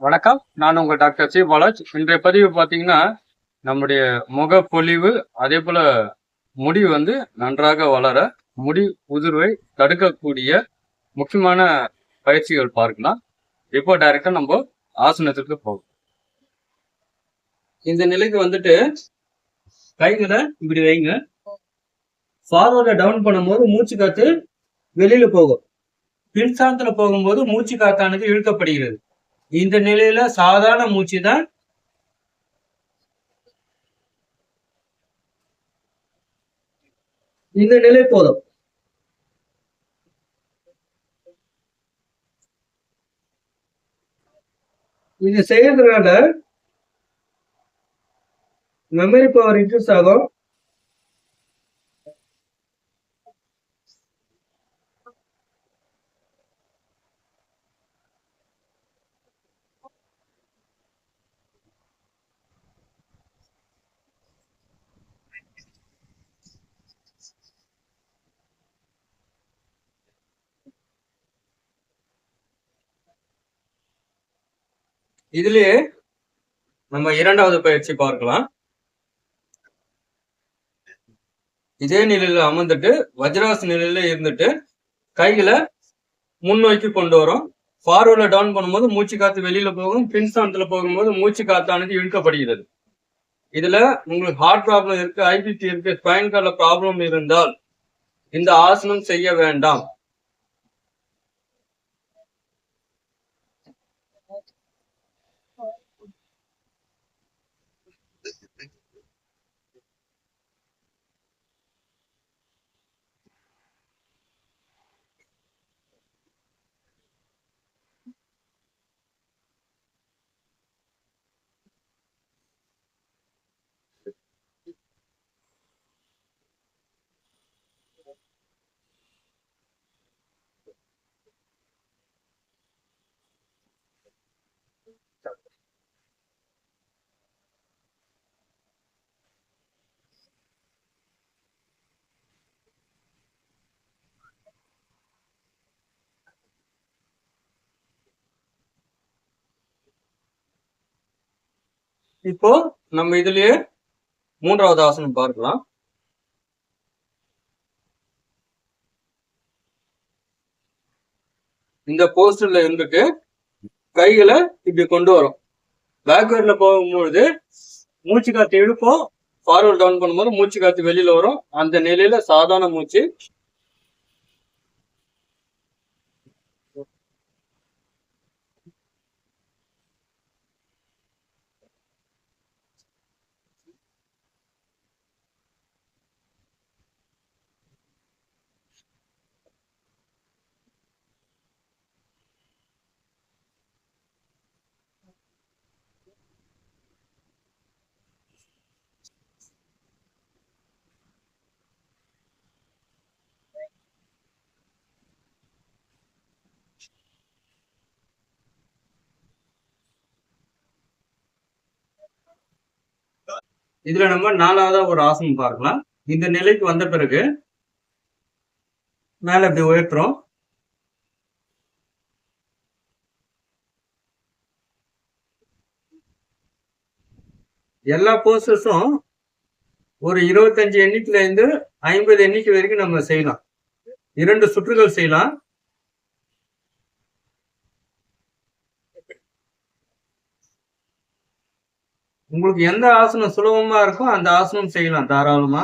வணக்கம். நான் உங்க டாக்டர் சி. பாலாஜ். இன்றைய பதிவு பார்த்தீங்கன்னா நம்முடைய முகப்பொலிவு அதே போல முடி வந்து நன்றாக வளர முடி உதிர்வை தடுக்கக்கூடிய முக்கியமான பயிற்சிகள் பார்க்கலாம். இப்போ டைரக்டா நம்ம ஆசனத்திற்கு போகும் இந்த நிலைக்கு வந்துட்டு கைகளை இப்படி வைங்க. ஃபார்வர்ட டவுன் பண்ணும்போது மூச்சு காத்து வெளியில போகும். பின்சாந்தத்துல போகும்போது மூச்சு காத்தானது இழுக்கப்படுகிறது. இந்த நிலையில சாதாரண மூச்சு தான் இந்த நிலை போதும். இது செய்யறதுனால மெமரி பவர் இன்க்ரீஸ் ஆகும். இதுலயே நம்ம இரண்டாவது பயிற்சி பார்க்கலாம். இதே நிலையில அமர்ந்துட்டு வஜ்ராஸ் நிலையில இருந்துட்டு கைகளை முன்னோக்கி கொண்டு வரும். ஃபார்வர்ட்ல டவுன் பண்ணும்போது மூச்சு காத்து வெளியில போகும் பின்ஸ்தானத்துல போகும்போது மூச்சு காத்தானது இழுக்கப்படுகிறது. இதுல உங்களுக்கு ஹார்ட் ப்ராப்ளம் இருக்கு ஐபிபி இருக்கு ஸ்பைன் கார்ட்ல ப்ராப்ளம் இருந்தால் இந்த ஆசனம் செய்ய வேண்டாம். இப்போ நம்ம இதுலயே மூன்றாவது ஆசனம் பார்க்கலாம். இந்த போஸ்டர்ல இருந்துட்டு கைகளை இப்படி கொண்டு வரும். பேக்வேர்ட்ல போகும்பொழுது மூச்சு காத்து இழுப்போம். ஃபார்வர்ட் டவுன் பண்ணும்போது மூச்சு காத்து வெளியில வரும். அந்த நிலையில சாதாரண மூச்சு இதுல நம்ம நாலாவதா ஒரு ஆசனம் பார்க்கலாம். இந்த நிலைக்கு வந்த பிறகு மேல இப்படி உயர்த்துறோம். எல்லா போஸ்டர்ஸும் ஒரு இருபத்தஞ்சு எண்ணிக்கையில இருந்து ஐம்பது எண்ணிக்கை வரைக்கும் நம்ம செய்யலாம். இரண்டு சுற்றுகள் செய்யலாம். உங்களுக்கு எந்த ஆசனம் சுலபமா இருக்கோ அந்த ஆசனம் செய்யலாம் தாராளமா.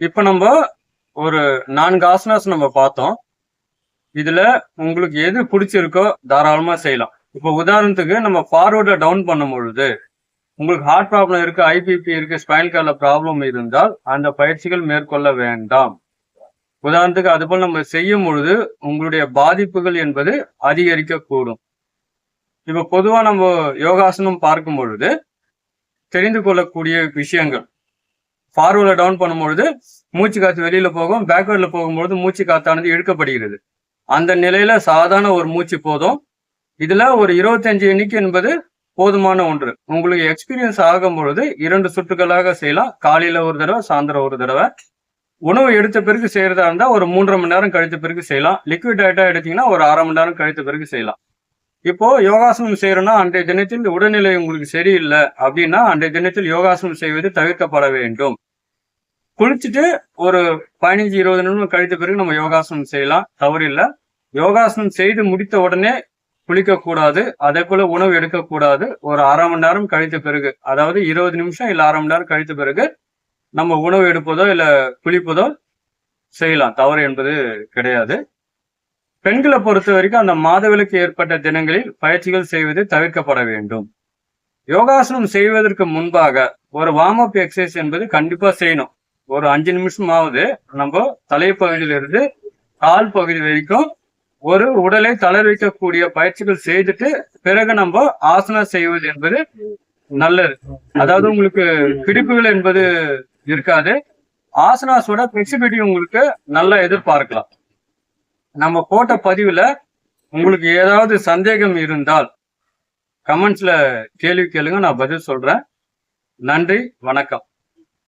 இப்ப நம்ம ஒரு நான்கு ஆசனாஸ் நம்ம பார்த்தோம். இதுல உங்களுக்கு எது பிடிச்சிருக்கோ தாராளமா செய்யலாம். இப்போ உதாரணத்துக்கு நம்ம ஃபார்வர்ட டவுன் பண்ணும் பொழுது உங்களுக்கு ஹார்ட் ப்ராப்ளம் இருக்கு ஐபிபி இருக்கு ஸ்பைனல் கார்ட்ல ப்ராப்ளம் இருந்தால் அந்த பயிற்சிகள் மேற்கொள்ள வேண்டாம். உதாரணத்துக்கு அதுபோல் நம்ம செய்யும் பொழுது உங்களுடைய பாதிப்புகள் என்பது அதிகரிக்கக்கூடும். இப்போ இப்ப பொதுவா நம்ம யோகாசனம் பார்க்கும் பொழுது தெரிந்து கொள்ளக்கூடிய விஷயங்கள். ஃபார்வர்ட்ல டவுன் பண்ணும்பொழுது மூச்சு காத்து வெளியில போகும் பேக்வேர்ட்ல போகும்பொழுது மூச்சு காத்தானது இழுக்கப்படுகிறது. அந்த நிலையில சாதாரண ஒரு மூச்சு போதும். இதுல ஒரு இருபத்தஞ்சு எண்ணிக்கை என்பது போதுமான ஒன்று. உங்களுக்கு எக்ஸ்பீரியன்ஸ் ஆகும் பொழுது இரண்டு சுற்றுகளாக செய்யலாம். காலையில ஒரு தடவை சாயந்தரம் ஒரு தடவை. உணவு எடுத்த பிறகு செய்யறதா இருந்தா ஒரு மூன்றரை மணி நேரம் கழித்த பிறகு செய்யலாம். லிக்விட் டயட்டா எடுத்தீங்கன்னா ஒரு அரை மணி நேரம் கழித்த பிறகு செய்யலாம். இப்போ யோகாசனம் செய்யறோம்னா அன்றைய தினத்தில் உடல்நிலை உங்களுக்கு சரியில்லை அப்படின்னா அன்றைய தினத்தில் யோகாசனம் செய்வது தவிர்க்கப்பட வேண்டும். குளிச்சுட்டு ஒரு பதினஞ்சு இருபது நிமிடம் கழித்த பிறகு நம்ம யோகாசனம் செய்யலாம். தவறில்லை. யோகாசனம் செய்து முடித்த உடனே குளிக்கக்கூடாது அதே போல உணவு எடுக்கக்கூடாது. ஒரு அரை மணி நேரம் கழித்த பிறகு அதாவது இருபது நிமிஷம் இல்லை அரை மணி நேரம் கழித்த பிறகு நம்ம உணவு எடுப்பதோ இல்லை குளிப்பதோ செய்யலாம். தவறு என்பது கிடையாது. பெண்களை பொறுத்த வரைக்கும் அந்த மாதவிலக்கு ஏற்பட்ட தினங்களில் பயிற்சிகள் செய்வது தவிர்க்கப்பட வேண்டும். யோகாசனம் செய்வதற்கு முன்பாக ஒரு வார்ம் அப் எக்ஸசைஸ் என்பது கண்டிப்பா செய்யணும். ஒரு அஞ்சு நிமிஷமாவது நம்ம தலைப்பகுதியிலிருந்து கால் பகுதி வரைக்கும் ஒரு உடலை தளர்விக்கக்கூடிய பயிற்சிகள் செய்துட்டு பிறகு நம்ம ஆசனா செய்வது என்பது நல்லது. அதாவது உங்களுக்கு பிடிப்புகள் என்பது இருக்காது. ஆசனாஸோட ஃபிளெக்சிபிலிட்டி உங்களுக்கு நல்லா எதிர்பார்க்கலாம். நம்ம போட்ட பதிவுல உங்களுக்கு ஏதாவது சந்தேகம் இருந்தால் கமெண்ட்ஸ்ல கேள்வி கேளுங்க நான் பதில் சொல்றேன். நன்றி வணக்கம்.